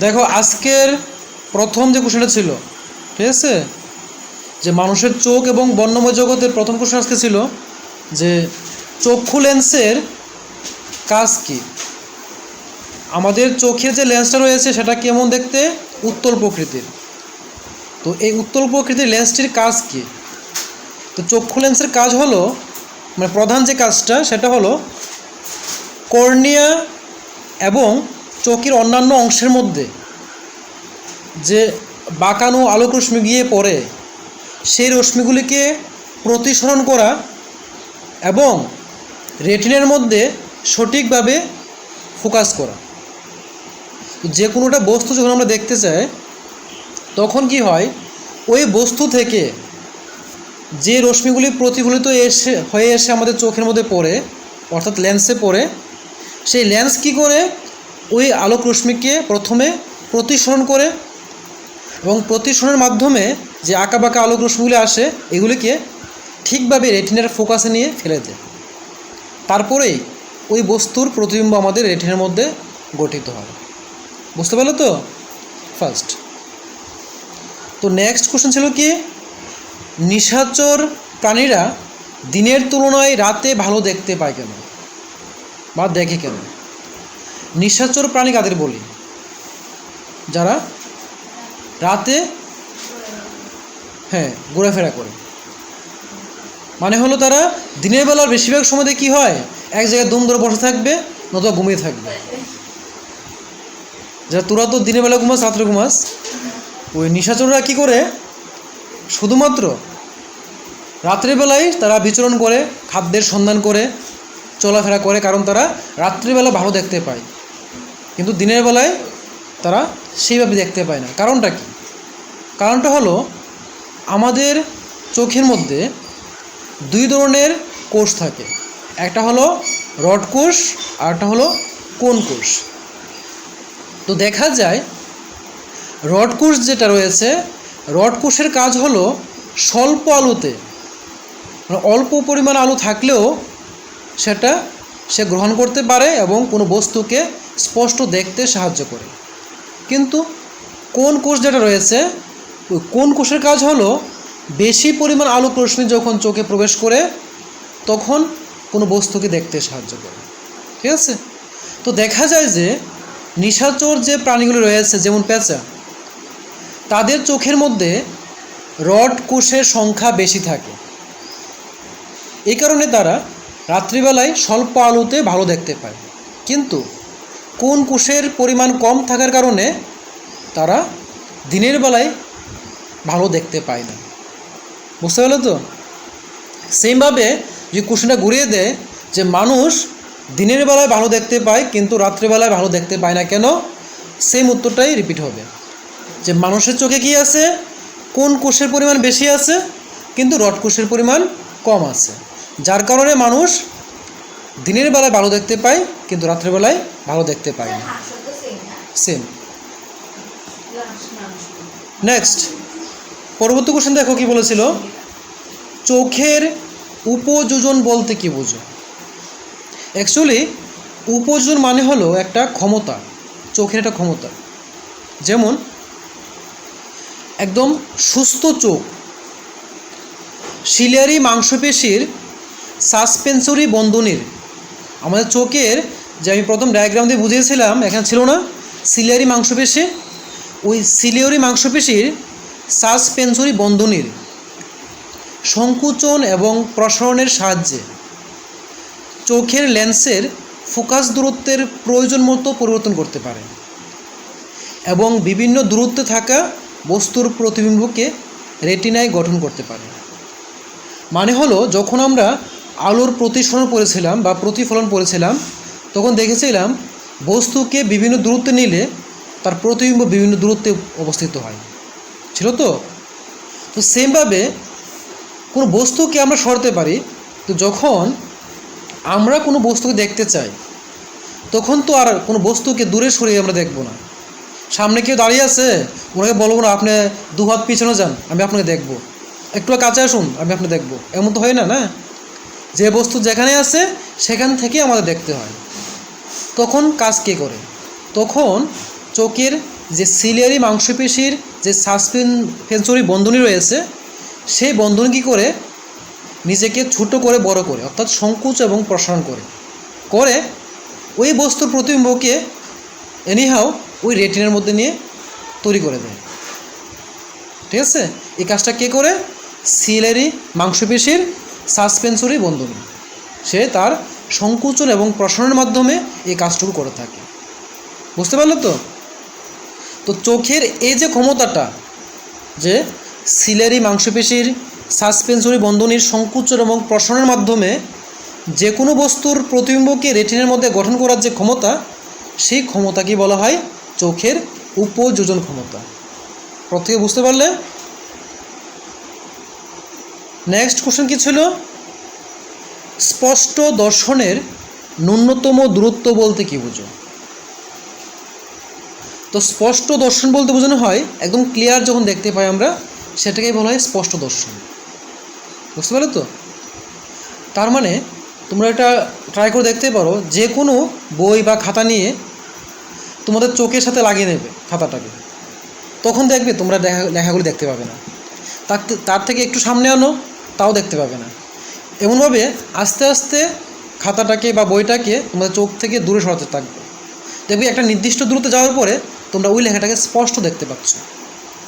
দেখো, আজকের প্রথম যে কোশ্চেনটা ছিল, ঠিক আছে? যে মানুষের চোখ এবং বর্ণময় জগতের প্রথম কোশ্চেন আজকে ছিল যে চক্ষু লেন্সের কাজ কি? আমাদের চোখের যে লেন্সটা রয়েছে সেটা কেমন দেখতে? উত্তল প্রকৃতির। তো এই উত্তল প্রকৃতির লেন্সটির কাজ কি? তো চক্ষু লেন্সের কাজ হলো মানে প্রধান যে কাজটা সেটা হলো কর্নিয়া এবং চোখের অন্যান্য অংশের মধ্যে যে বাঁকানো আলোক রশ্মি গিয়ে পড়ে, সেই রশ্মিগুলিকে প্রতিসরণ করা এবং রেটিনের মধ্যে সঠিকভাবে ফোকাস করা। যে কোনোটা বস্তু যখন আমরা দেখতে চাই, তখন কি হয়? ওই বস্তু থেকে যে রশ্মিগুলি প্রতিফলিত এসে, হয়ে এসে আমাদের চোখের মধ্যে পড়ে, অর্থাৎ লেন্সে পড়ে, সেই লেন্স কি করে ওই আলোক রশ্মিকে প্রথমে প্রতিসরণ করে এবং প্রতিসরণের মাধ্যমে যে আঁকা বাঁকা আলোক রশ্মিগুলি আসে, এগুলিকে ঠিকভাবে রেটিনার ফোকাসে নিয়ে ফেলে দেয়। তারপরেই ওই বস্তুর প্রতিবিম্ব আমাদের রেটিনার মধ্যে গঠিত হয়। বুঝতে পারল তো? ফার্স্ট তো নেক্সট কোশ্চেন ছিল কি? নিশাচর প্রাণীরা দিনের তুলনায় রাতে ভালো দেখতে পায় কেন? বা দেখে কেন? নিশাচর প্রাণী কাদের বলি? যারা রাতে হ্যাঁ ঘোরাফেরা করে। মানে হলো তারা দিনের বেলার বেশিরভাগ সময়তে কি হয়? এক জায়গায় দম ধরে বসে থাকবে, নতুবা ঘুমিয়ে থাকবে। যারা তোরা তো দিনের বেলা ঘুমাস, রাত্রে ঘুমাস, ওই নিশাচররা কি করে? শুধুমাত্র রাত্রিবেলায় তারা বিচরণ করে, খাদ্যের সন্ধান করে, চলাফেরা করে, কারণ তারা রাত্রিবেলা ভালো দেখতে পায়। কিন্তু দিনের বেলায় তারা সেইভাবে দেখতে পায় না। কারণটা কি? কারণটা হলো আমাদের চোখের মধ্যে দুই ধরনের কোষ থাকে। একটা হলো রড কোষ আর একটা হলো কোন কোষ। তো দেখা যায় রড কোষ যেটা রয়েছে, রড কোষের কাজ হলো স্বল্প আলোতে মানে অল্প পরিমাণ আলো থাকলেও সেটা সে গ্রহণ করতে পারে এবং কোনো বস্তুকে স্পষ্ট দেখতে সাহায্য করে। কিন্তু কোন কোষ যেটা রয়েছে কোন কোষের কাজ হলো, বেশি পরিমাণ আলোক রশ্মি যখন চোখে প্রবেশ করে, তখন কোনো বস্তুকে দেখতে সাহায্য করে। ঠিক আছে? তো দেখা যায় যে, নিশাচর যে প্রাণীগুলো রয়েছে, যেমন পেঁচা তাদের চোখের মধ্যে রড কোষের সংখ্যা বেশি থাকে। এই কারণে তারা রাত্রিবেলায় স্বল্প আলোতে ভালো দেখতে পায়। কিন্তু কোন কোষের পরিমাণ কম থাকার কারণে তারা দিনের বেলায় ভালো দেখতে পায় না। বুঝতে পারলে তো? সেমভাবে যে কোশ্চেনটা ঘুরিয়ে দেয় যে মানুষ দিনের বেলায় ভালো দেখতে পায়, কিন্তু রাত্রিবেলায় ভালো দেখতে পায় না কেন? সেম উত্তরটাই রিপিট হবে। যে মানুষের চোখে কি আছে? কোন কোষের পরিমাণ বেশি আছে? কিন্তু রড কোষের পরিমাণ কম আছে। যার কারণে মানুষ দিনের বেলায় ভালো দেখতে পায় কিন্তু রাত্রেবেলায় ভালো দেখতে পায় না। সেম নেক্সট পরবর্তী কোশ্চেন দেখো কি বলেছিল? চোখের উপযোজন বলতে কি বোঝো? অ্যাকচুয়ালি উপযোজন মানে হলো একটা ক্ষমতা, চোখের একটা ক্ষমতা। যেমন, একদম সুস্থ চোখ শিলিয়ারি মাংসপেশির সাসপেন্সরি বন্ধনীর আমাদের চোখের যে আমি প্রথম ডায়াগ্রাম দিয়ে বুঝিয়েছিলাম, এখানে ছিল না সিলিয়ারি মাংসপেশি। ওই সিলিয়ারি মাংসপেশির সাসপেন্সরি বন্ধনীর সংকুচন এবং প্রসারণের সাহায্যে চোখের লেন্সের ফোকাস দূরত্বের প্রয়োজন মতো পরিবর্তন করতে পারে এবং বিভিন্ন দূরত্বে থাকা বস্তুর প্রতিবিম্বকে রেটিনায় গঠন করতে পারে। মানে হলো, যখন আমরা আলোর প্রতিসরণ পড়েছিলাম বা প্রতিফলন পড়েছিলাম, তখন দেখেছিলাম বস্তুকে বিভিন্ন দূরত্বে নিলে তার প্রতিবিম্ব বিভিন্ন দূরত্বে অবস্থিত হয়। ছিল তো? তো সেমভাবে কোনো বস্তুকে আমরা সরতে পারি, তো যখন আমরা কোনো বস্তুকে দেখতে চাই, তখন তো আর কোনো বস্তুকে দূরে সরিয়ে আমরা দেখব না। সামনে কেউ দাঁড়িয়ে আছে, ওনাকে বলব না, আপনি দু হাত পিছনে যান, আমি আপনাকে দেখব। একটু কাছে আসুন, আমি আপনি দেখব। এমন তো হয় না না? যে বস্তু যেখানে আছে, সেখান থেকে আমাদের দেখতে হয়। তখন কাজ কে করে? তখন চোখের যে সিলিয়ারি মাংসপেশির যে সাসপেনসরি বন্ধনী রয়েছে, সেই বন্ধনী কী করে? নিজেকে ছোট করে, বড় করে, অর্থাৎ সংকুচ এবং প্রসারণ করে। করে ওই বস্তুর প্রতিবিম্বকে এনিহাও ওই রেটিনের মধ্যে নিয়ে তৈরি করে দেয়। ঠিক আছে? এই কাজটা কে করে? সিলেরি মাংসপেশির সাসপেন্সরি বন্ধনী সে তার সংকুচন এবং প্রসারণের মাধ্যমে এই কাজটুকু করে থাকে। বুঝতে পারল তো? তো চোখের এই যে ক্ষমতাটা, যে সিলেরি মাংসপেশির সাসপেন্সরি বন্ধনীর সংকুচন এবং প্রসারণের মাধ্যমে যে কোনো বস্তুর প্রতিবিম্বকে রেটিনের মধ্যে গঠন করার যে ক্ষমতা, সেই ক্ষমতাকে বলা হয় চোখের উপযোজন ক্ষমতা। প্রত্যেকে বুঝতে পারলে? নেক্সট কোশ্চেন কি ছিল? স্পষ্ট দর্শনের ন্যূনতম দূরত্ব বলতে কি বুঝো? তো স্পষ্ট দর্শন বলতে বোঝানো হয়, একদম ক্লিয়ার যখন দেখতে পাই আমরা, সেটাকেই বলা হয় স্পষ্ট দর্শন। বুঝতে পারলে তো? তার মানে তোমরা এটা ট্রাই করে দেখতে পারো, যে কোনো বই বা খাতা নিয়ে তোমাদের চোখের সাথে লাগিয়ে নেবে খাতাটাকে। তখন দেখবে তোমরা দেখা লেখাগুলি দেখতে পাবে না। তার তার থেকে একটু সামনে আনো তাও দেখতে পাবে না। এমনভাবে আস্তে আস্তে খাতাটাকে বা বইটাকে তোমাদের চোখ থেকে দূরে সরাতে থাকবে। দেখবে একটা নির্দিষ্ট দূরত্বে যাওয়ার পরে তোমরা ওই লেখাটাকে স্পষ্ট দেখতে পাচ্ছ।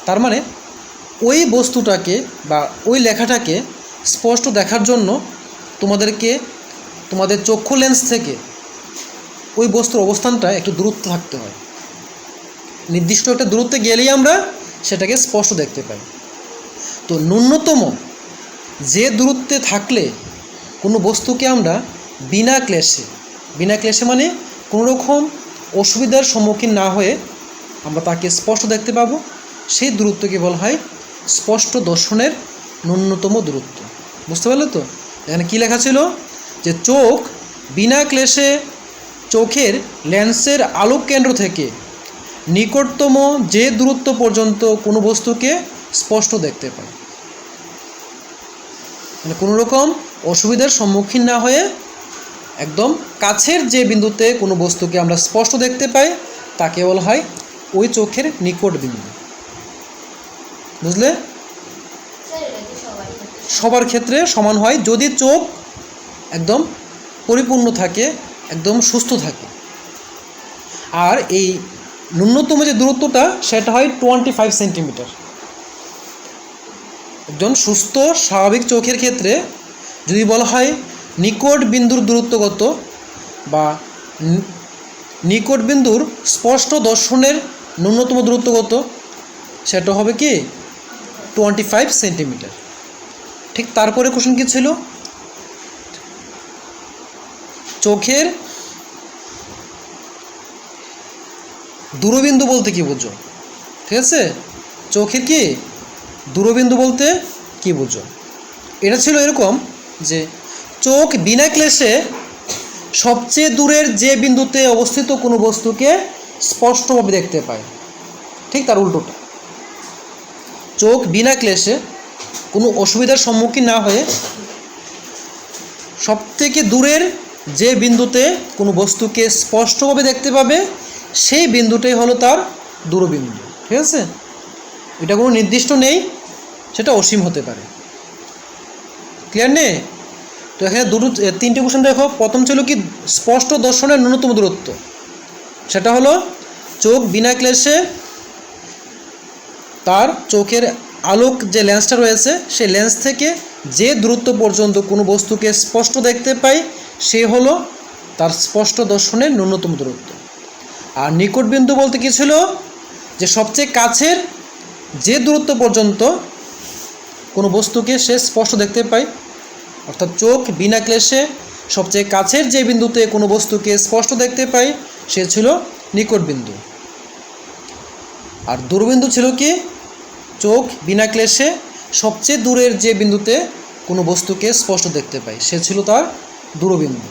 তার মানে ওই বস্তুটাকে বা ওই লেখাটাকে স্পষ্ট দেখার জন্য তোমাদেরকে তোমাদের চক্ষু লেন্স থেকে ওই বস্তুর অবস্থানটা একটু দূরত্ব থাকতে হয়। নির্দিষ্ট একটা দূরত্বে গেলেই আমরা সেটাকে স্পষ্ট দেখতে পাই। তো ন্যূনতম যে দূরত্বে থাকলে কোনো বস্তুকে আমরা বিনা ক্লেশে বিনা ক্লেশে মানে কোনো রকম অসুবিধার সম্মুখীন না হয়ে আমরা তাকে স্পষ্ট দেখতে পাবো। সেই দূরত্বকে বলা হয় স্পষ্ট দর্শনের ন্যূনতম দূরত্ব। বুঝতে পারলে তো? এখানে কী লেখা ছিল? যে চোখ বিনা ক্লেশে চোখের লেন্সের আলোক কেন্দ্র থেকে নিকটতম যে দূরত্ব পর্যন্ত কোনো বস্তুকে স্পষ্ট দেখতে পায়। মানে কোনো রকম অসুবিধার সম্মুখীন না হয়ে একদম কাছের যে বিন্দুতে কোনো বস্তুকে আমরা স্পষ্ট দেখতে পাই, তাকে বলা হয় ওই চোখের নিকট বিন্দু। বুঝলে? সবার ক্ষেত্রে সমান হয় যদি চোখ একদম পরিপূর্ণ থাকে, একদম সুস্থ থাকে। আর এই ন্যূনতম যে দূরত্বটা, সেটা হয় টোয়েন্টি ফাইভ সেন্টিমিটার একজন সুস্থ, স্বাভাবিক চোখের ক্ষেত্রে যদি বলা হয় নিকট বিন্দুর দূরত্ব কত বা নিকট বিন্দুর স্পষ্ট দর্শনের ন্যূনতম দূরত্ব কত? সেটা হবে কি? টোয়েন্টি ফাইভ সেন্টিমিটার ঠিক তারপরে কোশ্চেন কী ছিল? চোখের দূরবিন্দু বলতে কি বুঝো? ঠিক আছে? চোখের কি? দূরবিন্দু বলতে কি বুঝো? এটা ছিল এরকম যে চোখ বিনা ক্লেশে সবচেয়ে দূরের যে বিন্দুতে অবস্থিত কোনো বস্তুকে স্পষ্টভাবে দেখতে পায়। ঠিক তার উল্টোটা। চোখ বিনা ক্লেশে কোনো অসুবিধার সম্মুখীন না হয়ে সবথেকে দূরের যে বিন্দুতে কোনো বস্তুকে স্পষ্টভাবে দেখতে পাবে, সেই বিন্দুটাই হলো তার দূরবিন্দু। ঠিক আছে? এটা কোনো নির্দিষ্ট নেই, সেটা অসীম হতে পারে। ক্লিয়ার নেই তো এখানে দুটো তিনটে কোশ্চেন দেখো। প্রথম ছিল কি, স্পষ্ট দর্শনের ন্যূনতম দূরত্ব। সেটা হলো, চোখ বিনা ক্লেশে তার চোখের আলোক যে লেন্সটা রয়েছে, সেই লেন্স থেকে যে দূরত্ব পর্যন্ত কোনো বস্তুকে স্পষ্ট দেখতে পাই, সে হলো তার স্পষ্ট দর্শনের ন্যূনতম দূরত্ব। আর নিকট বিন্দু বলতে কী ছিল? যে সবচেয়ে কাছের যে দূরত্ব পর্যন্ত কোনো বস্তুকে সে স্পষ্ট দেখতে পায়, অর্থাৎ চোখ বিনা ক্লেশে সবচেয়ে কাছের যে বিন্দুতে কোনো বস্তুকে স্পষ্ট দেখতে পায়, সে ছিল নিকট বিন্দু। আর দূরবিন্দু ছিল কি? চোখ বিনা ক্লেশে সবচেয়ে দূরের যে বিন্দুতে কোনো বস্তুকে স্পষ্ট দেখতে পায়, সে ছিল তার দূরবিন্দু।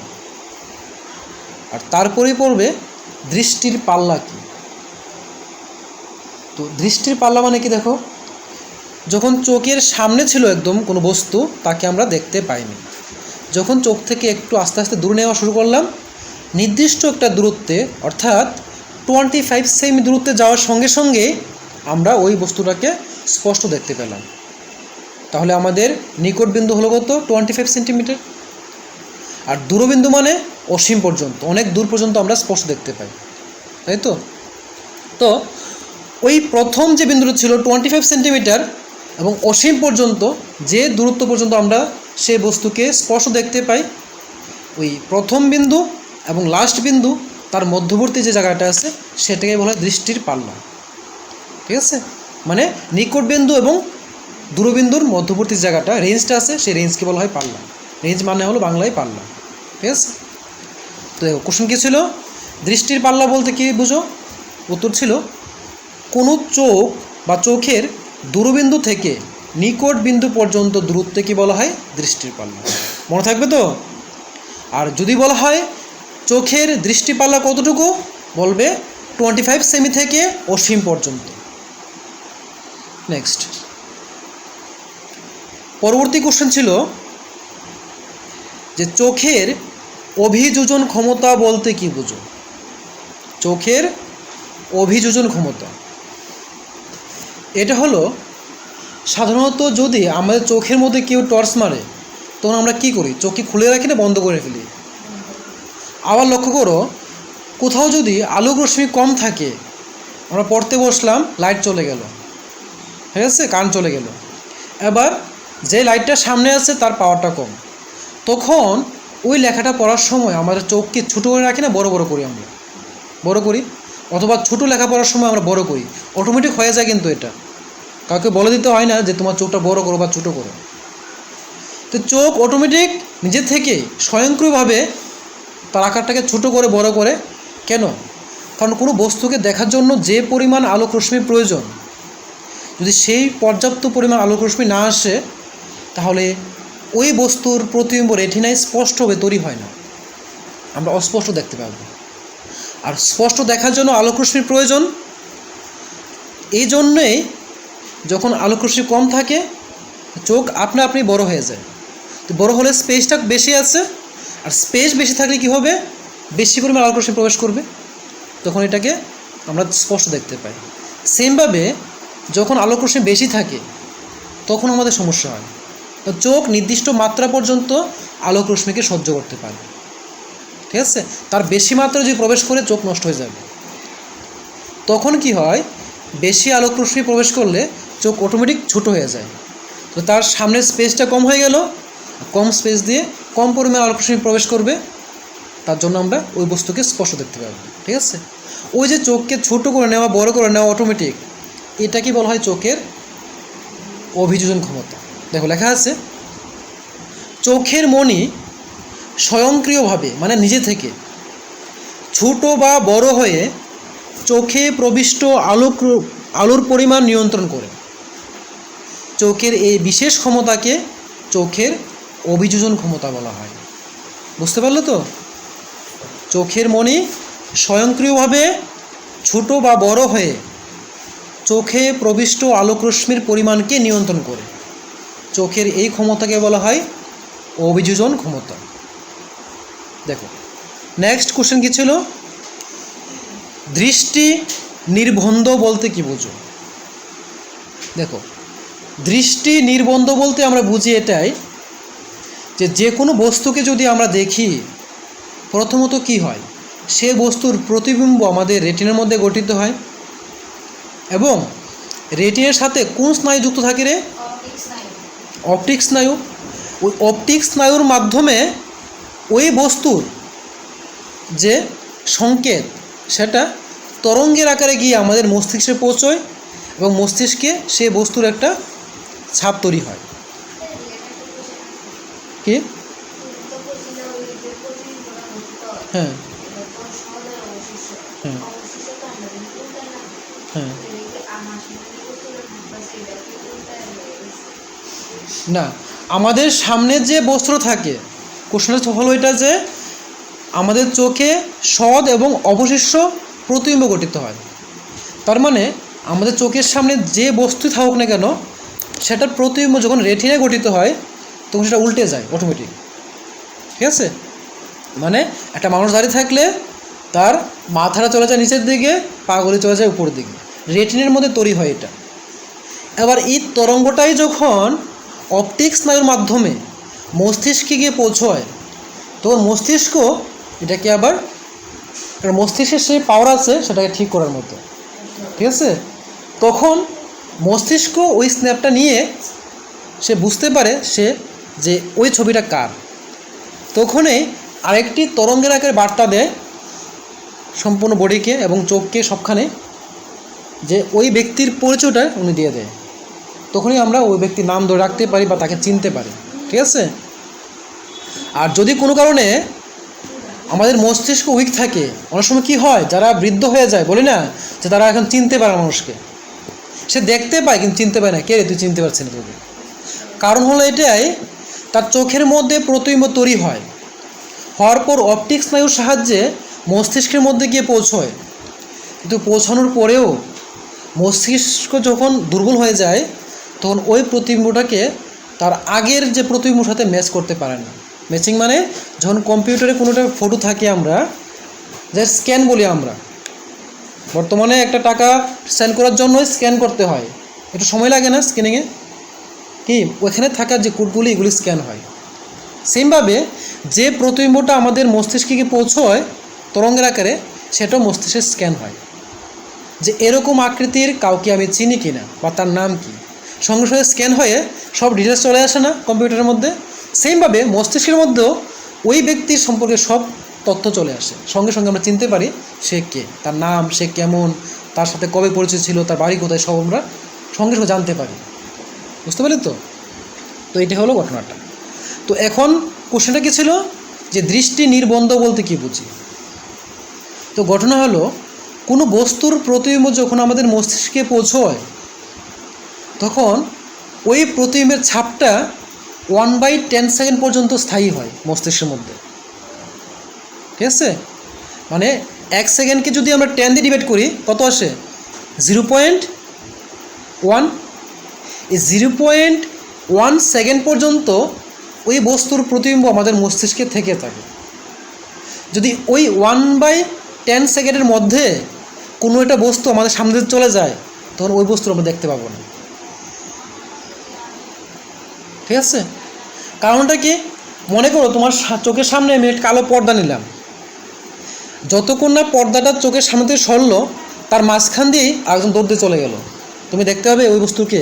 আর তারপরেই পড়বে দৃষ্টির পাল্লা কি? তো দৃষ্টির পাল্লা মানে কি দেখো? যখন চোখের সামনে ছিল একদম কোনো বস্তু, তাকে আমরা দেখতে পাইনি। যখন চোখ থেকে একটু আস্তে আস্তে দূরে নেওয়া শুরু করলাম, নির্দিষ্ট একটা দূরত্বে, অর্থাৎ টোয়েন্টি ফাইভ সেমি দূরত্বে যাওয়ার সঙ্গে সঙ্গে আমরা ওই বস্তুটাকে স্পষ্ট দেখতে পেলাম। তাহলে আমাদের নিকট বিন্দু হলো কত? টোয়েন্টি ফাইভ সেন্টিমিটার আর দূরবিন্দু মানে অসীম পর্যন্ত, অনেক দূর পর্যন্ত আমরা স্পষ্ট দেখতে পাই। তাই তো? তো ওই প্রথম যে বিন্দুটা ছিল টোয়েন্টি ফাইভ সেন্টিমিটার এবং অসীম পর্যন্ত, যে দূরত্ব পর্যন্ত আমরা সেই বস্তুকে স্পর্শ দেখতে পাই, ওই প্রথম বিন্দু এবং লাস্ট বিন্দু, তার মধ্যবর্তী যে জায়গাটা আছে, সেটাকে বলা হয় দৃষ্টির পাল্লা। ঠিক আছে? মানে নিকট বিন্দু এবং দূরবিন্দুর মধ্যবর্তী জায়গাটা, রেঞ্জটা আছে, সেই রেঞ্জকে বলা হয় পাল্লা। রেঞ্জ মানে হলো বাংলায় পাল্লা। ঠিক আছে? তো কোশ্চেন কী ছিল? দৃষ্টির পাল্লা বলতে কী বুঝো? উত্তর ছিল কোনো চোখ বা চোখের দূরবিন্দু থেকে নিকট বিন্দু পর্যন্ত দূরত্বে কি বলা হয়? দৃষ্টির পাল্লা। মনে থাকবে তো? আর যদি বলা হয় চোখের দৃষ্টি পাল্লা কতটুকু? বলবে টোয়েন্টি ফাইভ সেমি থেকে অসীম পর্যন্ত। নেক্সট। পরবর্তী কোশ্চেন ছিল যে চোখের অভিযোজন ক্ষমতা বলতে কি বুঝো? চোখের অভিযোজন ক্ষমতা। এটা হলো, সাধারণত যদি আমাদের চোখের মধ্যে কেউ টর্চ মারে, তখন আমরা কি করি? চোখকে খুলে রাখি না বন্ধ করে ফেলি। আবার লক্ষ্য করো, কোথাও যদি আলোক রশ্মি কম থাকে, আমরা পড়তে বসলাম, লাইট চলে গেল। ঠিক আছে? কান চলে গেল। এবার যে লাইটটা সামনে আছে, তার পাওয়ারটা কম। তখন ওই লেখাটা পড়ার সময় আমাদের চোখকে ছোটো করে রাখি না, বড় বড় করি আমরা। বড় করি। অথবা ছোটো লেখা পড়ার সময় আমরা বড় করি। অটোমেটিক হয়ে যায় কিন্তু এটা। কাউকে বলে দিতে হয় না যে তোমার চোখটা বড় করো বা ছোটো করো। তো চোখ অটোমেটিক নিজে থেকে স্বয়ংক্রিয়ভাবে তার আকারটাকে ছোটো করে, বড় করে। কেন? কারণ কোনো বস্তুকে দেখার জন্য যে পরিমাণ আলোক রশ্মির প্রয়োজন, যদি সেই পর্যাপ্ত পরিমাণ আলোক রশ্মি না আসে, তাহলে ওই বস্তুর প্রতিবিম্ব রেটিনায় স্পষ্টভাবে তৈরি হয় না। আমরা অস্পষ্ট দেখতে পাবো। আর স্পষ্ট দেখার জন্য আলোক রশ্মির প্রয়োজন। এই জন্যেই যখন আলোক রশ্মি কম থাকে, চোখ আপনা আপনি বড় হয়ে যায়। তো বড় হলে স্পেসটা বেশি আছে, আর স্পেস বেশি থাকলে কী হবে? বেশি পরিমাণ আলোক রশ্মি প্রবেশ করবে। তখন এটাকে আমরা স্পষ্ট দেখতে পাই। সেমভাবে যখন আলোক রশ্মি বেশি থাকে, তখন আমাদের সমস্যা হয়। চোখ নির্দিষ্ট মাত্রা পর্যন্ত আলোক রশ্মিকে সহ্য করতে পারে। ঠিক আছে? তার বেশি মাত্রা যদি প্রবেশ করে চোখ নষ্ট হয়ে যাবে। তখন কি হয়? বেশি আলোক রশ্মি প্রবেশ করলে চোখ অটোমেটিক ছোট হয়ে যায়। তো তার সামনের স্পেসটা কম হয়ে গেল। কম স্পেস দিয়ে কম পরিমাণ আলোক রশ্মি প্রবেশ করবে। তার জন্য আমরা ওই বস্তুকে স্পষ্ট দেখতে পাবো। ঠিক আছে? ওই যে চোখকে ছোট করে নেওয়া, বড় করে নেওয়া অটোমেটিক এটাকে বলা হয় চোখের অভিযোজন ক্ষমতা। দেখো, লেখা আছে, চোখের মণি স্বয়ংক্রিয়ভাবে মানে নিজে থেকে। ছোট বা বড় হয়ে চোখে প্রবিষ্ট আলোক আলোর পরিমাণ নিয়ন্ত্রণ করে। চোখের এই বিশেষ ক্ষমতাকে চোখের অভিযোজন ক্ষমতা বলা হয়। বুঝতে পারল তো? চোখের মণি স্বয়ংক্রিয়ভাবে ছোট বা বড় হয়ে চোখে প্রবিষ্ট আলোক রশ্মির পরিমাণকে নিয়ন্ত্রণ করে। চোখের এই ক্ষমতাকে বলা হয় অভিযোজন ক্ষমতা। দেখো। নেক্সট কোশ্চেন কী ছিল? দৃষ্টি নির্বন্ধ বলতে কি বুঝো? দেখো দৃষ্টি নির্বন্ধ বলতে আমরা বুঝি এটাই যে যে কোনো বস্তুকে যদি আমরা দেখি প্রথমত কি হয়? সে বস্তুর প্রতিবিম্ব আমাদের রেটিনার মধ্যে গঠিত হয় এবং রেটিনের সাথে কোন স্নায়ু যুক্ত থাকে রে? অপটিক অপটিক স্নায়ু। ওই অপটিক স্নায়ুর মাধ্যমে ওই বস্তুর যে সংকেত, সেটা তরঙ্গের আকারে গিয়ে আমাদের মস্তিষ্কে পৌঁছয় এবং মস্তিষ্কে সে বস্তুর একটা ছাপ তৈরি হয়। কি? হ্যাঁ। হ্যাঁ। হ্যাঁ। না, আমাদের সামনে যে বস্ত্র থাকে কোশ্চেনের হলো এটা যে আমাদের চোখে সদ এবং অবশিষ্ট প্রতিবিম্ব গঠিত হয়। তার মানে আমাদের চোখের সামনে যে বস্তু থাকুক না কেন সেটার প্রতিবিম্ব যখন রেটিনায় গঠিত হয়, তখন সেটা উল্টে যায় অটোমেটিক ঠিক আছে? মানে একটা মানুষ দাঁড়িয়ে থাকলে তার মাথাটা চলে যায় নিচের দিকে, পাগুলি চলে যায় উপরের দিকে। রেটিনের মধ্যে তৈরি হয় এটা। এবার এই তরঙ্গটাই যখন অপটিক স্নায়ুর মাধ্যমে মস্তিষ্কে গিয়ে পৌঁছয়। তখন মস্তিষ্ক এটাকে আবার মস্তিষ্কের সেই পাওয়ার আছে সেটাকে ঠিক করার মতো। ঠিক আছে? তখন মস্তিষ্ক ওই স্ন্যাপটা নিয়ে সে বুঝতে পারে সে যে ওই ছবিটা কার। তখনই আরেকটি তরঙ্গের আকারে বার্তা দেয় সম্পূর্ণ বডিকে এবং চোখকে সবখানে, যে ওই ব্যক্তির পরিচয়টা উনি দিয়ে দেয়। তখনই আমরা ওই ব্যক্তির নাম ধরে রাখতে পারি বা তাকে চিনতে পারি। ঠিক আছে? আর যদি কোনো কারণে আমাদের মস্তিষ্ক উইক থাকে, অনেক সময় কী হয়? যারা বৃদ্ধ হয়ে যায়, বলি না? যে তারা এখন চিনতে পারে মানুষকে। সে দেখতে পায়, কিন্তু চিনতে পায় না। কে রে, তুই চিনতে পারছি না তোকে? কারণ হলো এটাই, তার চোখের মধ্যে প্রতিবিম্ব তৈরি হয়। হওয়ার পর অপটিক স্নায়ুর সাহায্যে মস্তিষ্কের মধ্যে গিয়ে পৌঁছয়। কিন্তু পৌঁছানোর পরেও মস্তিষ্ক যখন দুর্বল হয়ে যায়, তখন ওই প্রতিবিম্বটাকে তার আগের যে প্রতিবিম্বর সাথে ম্যাচ করতে পারে না। ম্যাচিং মানে যখন কম্পিউটারে কোনোটা ফটো থাকে আমরা, যে স্ক্যান বলি আমরা, বর্তমানে একটা টাকা স্ক্যান করার জন্য স্ক্যান করতে হয়। একটু সময় লাগে না স্ক্যানিংয়ে কি? ওখানে থাকা যে কোডগুলি এগুলি স্ক্যান হয়। সেমভাবে যে প্রতিবিম্বটা আমাদের মস্তিষ্কে পৌঁছয়, তরঙ্গের আকারে সেটাও মস্তিষ্কে স্ক্যান হয়। যে এরকম আকৃতির কাউকে আমি চিনি কিনা বা তার নাম কি? সঙ্গে সঙ্গে স্ক্যান হয়ে সব ডিটেলস চলে আসে না কম্পিউটারের মধ্যে। সেমভাবে মস্তিষ্কের মধ্যেও ওই ব্যক্তির সম্পর্কে সব তথ্য চলে আসে। সঙ্গে সঙ্গে আমরা চিনতে পারি সে কে, তার নাম, সে কেমন, তার সাথে কবে পরিচয় ছিল, তার বাড়ি কোথায়, সব আমরা সঙ্গে সঙ্গে জানতে পারি। বুঝতে পারলি তো? তো এটা হলো ঘটনাটা। তো এখন কোশ্চেনটা কী ছিল? যে দৃষ্টি নির্বন্ধ বলতে কি বুঝি? তো ঘটনা হলো, কোনো বস্তুর প্রতিবিম্ব যখন আমাদের মস্তিষ্কে পৌঁছয় তখন ওই প্রতিবিম্বের ছাপটা ওয়ান বাই টেন সেকেন্ড পর্যন্ত স্থায়ী হয় মস্তিষ্কের মধ্যে। ঠিক আছে? মানে এক সেকেন্ডকে যদি আমরা টেন দিয়ে ডিভাইড করি, কত আসে? জিরো পয়েন্ট ওয়ান এই জিরো পয়েন্ট ওয়ান সেকেন্ড পর্যন্ত ওই বস্তুর প্রতিবিম্ব আমাদের মস্তিষ্কে থেকে থাকে। যদি ওই ওয়ান বাই টেন সেকেন্ডের মধ্যে কোনো একটা বস্তু আমাদের সামনে চলে যায়, তখন ওই বস্তু আমরা দেখতে পাবো না। ঠিক আছে? কারণটা কি? মনে করো তোমার চোখের সামনে আমি একটা কালো পর্দা নিলাম। যতক্ষণ না পর্দাটা চোখের সামনে থেকে সরলো, তার মাঝখান দিয়েই আরেকজন দৌড় দিয়ে চলে গেল। তুমি দেখতে পাবে ওই বস্তুকে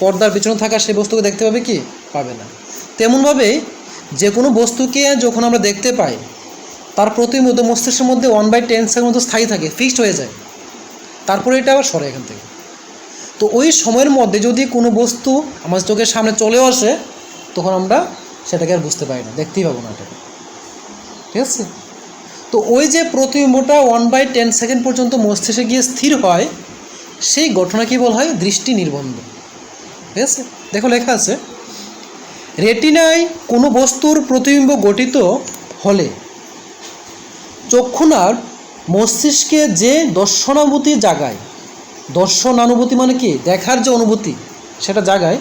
পর্দার পিছনে থাকা সেই বস্তুকে দেখতে পাবে কি? পাবে না। তেমনভাবে যে কোনো বস্তুকে যখন আমরা দেখতে পাই, তার প্রতিমধ্যে মস্তিষ্কের মধ্যে ওয়ান বাই টেন্সের মতো স্থায়ী থাকে ফিক্সড হয়ে যায়। তারপরে এটা আবার সরে এখান থেকে। তো ওই সময়ের মধ্যে যদি কোনো বস্তু আমার চোখের সামনে চলেও আসে, তখন আমরা সেটাকে আর বুঝতে পারি না, দেখতেই পাবো না এটাকে। ঠিক আছে? তো ওই যে প্রতিবিম্বটা ওয়ান বাই টেন সেকেন্ড পর্যন্ত মস্তিষ্কে গিয়ে স্থির হয়, সেই ঘটনা কি বলা হয়? দৃষ্টি নির্বন্ধ। ঠিক আছে? দেখো লেখা আছে, রেটিনায় কোনো বস্তুর প্রতিবিম্ব গঠিত হলে চক্ষুনার মস্তিষ্কে যে দর্শনানুভূতি জাগায় দর্শনানুভূতি মানে কি? দেখার যে অনুভূতি, সেটা জাগায়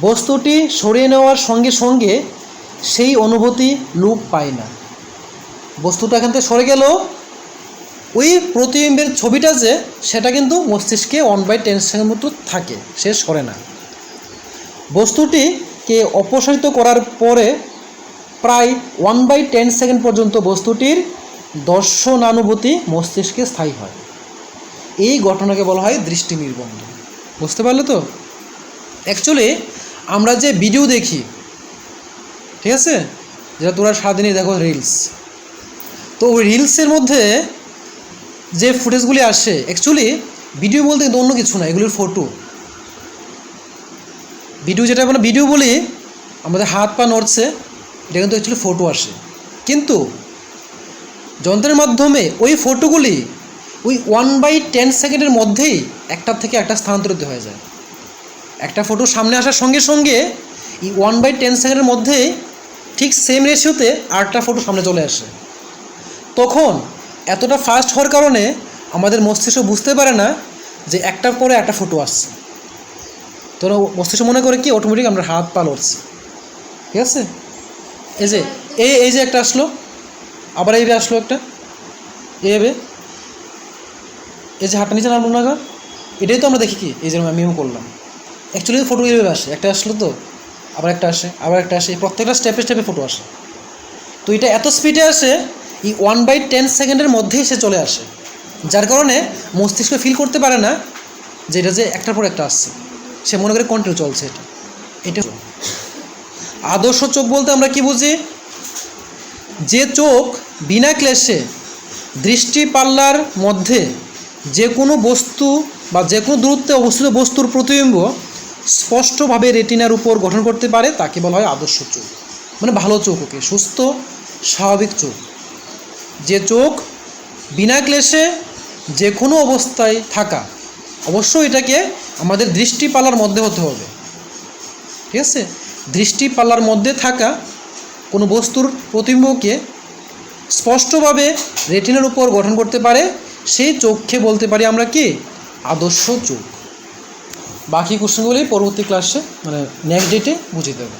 বস্তুটি সরিয়ে নেওয়ার সঙ্গে সঙ্গে সেই অনুভূতি লোপ পায় না। বস্তুটা এখান থেকে সরে গেল। ওই প্রতিবিম্বের ছবিটা যে, সেটা কিন্তু মস্তিষ্কে ওয়ান বাই টেন সেকেন্ড মতো থাকে, সে সরে না। বস্তুটিকে অপসারিত করার পরে প্রায় ওয়ান বাই টেন সেকেন্ড পর্যন্ত বস্তুটির দর্শনানুভূতি মস্তিষ্কে স্থায়ী হয়। এই ঘটনাকে বলা হয় দৃষ্টি নির্বন্ধ। বুঝতে পারলে তো? অ্যাকচুয়ালি আমরা যে ভিডিও দেখি, ঠিক আছে? যেটা তোরা সারাদিনই দেখো রিলস তো ওই রিলসের মধ্যে যে ফুটেজগুলি আসে অ্যাকচুয়ালি ভিডিও বলতে কিন্তু অন্য কিছু না, এগুলির ফটো ভিডিও যেটা আমরা ভিডিও বলি, আমাদের হাত পা নড়ছে, এটা কিন্তু অ্যাকচুয়ালি ফটো আসে। কিন্তু যন্ত্রের মাধ্যমে ওই ফটোগুলি ওই ওয়ান বাই টেন সেকেন্ডের মধ্যেই একটার থেকে একটা স্থানান্তরিত হয়ে যায়। একটা ফটো সামনে আসার সঙ্গে সঙ্গে এই ওয়ান বাই টেন সেকেন্ডের মধ্যেই ঠিক সেম রেশিওতে আরেকটা ফটো সামনে চলে আসে। তখন এতটা ফাস্ট হওয়ার কারণে আমাদের মস্তিষ্ক বুঝতে পারে না যে একটার পরে একটা ফটো আসছে। তো মস্তিষ্ক মনে করে কি অটোমেটিক আমরা হাত পা লড়ছি। ঠিক আছে? এই যে, এই এই যে একটা আসলো, আবার এই যে আসলো একটা এভাবে এই যে হাতটা নিচে নামলো না? এটাই তো আমরা দেখি কি? এই যে আমি করলাম। অ্যাকচুয়ালি তো ফটো এভাবে আসে, একটা আসলো তো, আবার একটা আসে, আবার একটা আসে প্রত্যেকটা স্টেপে স্টেপে ফটো আসে। তো এটা এত স্পিডে আসে, এই ওয়ান বাই টেন সেকেন্ডের মধ্যেই সে চলে আসে। যার কারণে মস্তিষ্ক ফিল করতে পারে না যে এটা যে একটার পর একটা আসছে। সে মনে করে কন্টিনিউ চলছে এটা। এটা আদর্শ চোখ বলতে আমরা কি বুঝি? যে চোখ বিনা ক্লেশে দৃষ্টি পাল্লার মধ্যে যে কোনো বস্তু বা যে কোনো দূরত্বে অবস্থিত বস্তুর প্রতিবিম্ব স্পষ্টভাবে রেটিনার উপর গঠন করতে পারে, তাকে বলা হয় আদর্শ চোখ। মানে ভালো চোখ ওকে, সুস্থ, স্বাভাবিক চোখ। যে চোখ বিনা ক্লেশে যে কোনো অবস্থায় থাকা অবশ্য এটাকে আমাদের দৃষ্টি পাল্লার মধ্যে হতে হবে। ঠিক আছে? দৃষ্টি পাল্লার মধ্যে থাকা কোনো বস্তুর প্রতিবিম্বকে স্পষ্টভাবে রেটিনার উপর গঠন করতে পারে সেই চোখকে বলতে পারি আমরা কি? আদর্শ চোখ। বাকি কোশ্চেনগুলি পরবর্তী ক্লাসে মানে নেক্সট ডেটে বুঝিয়ে দেবো।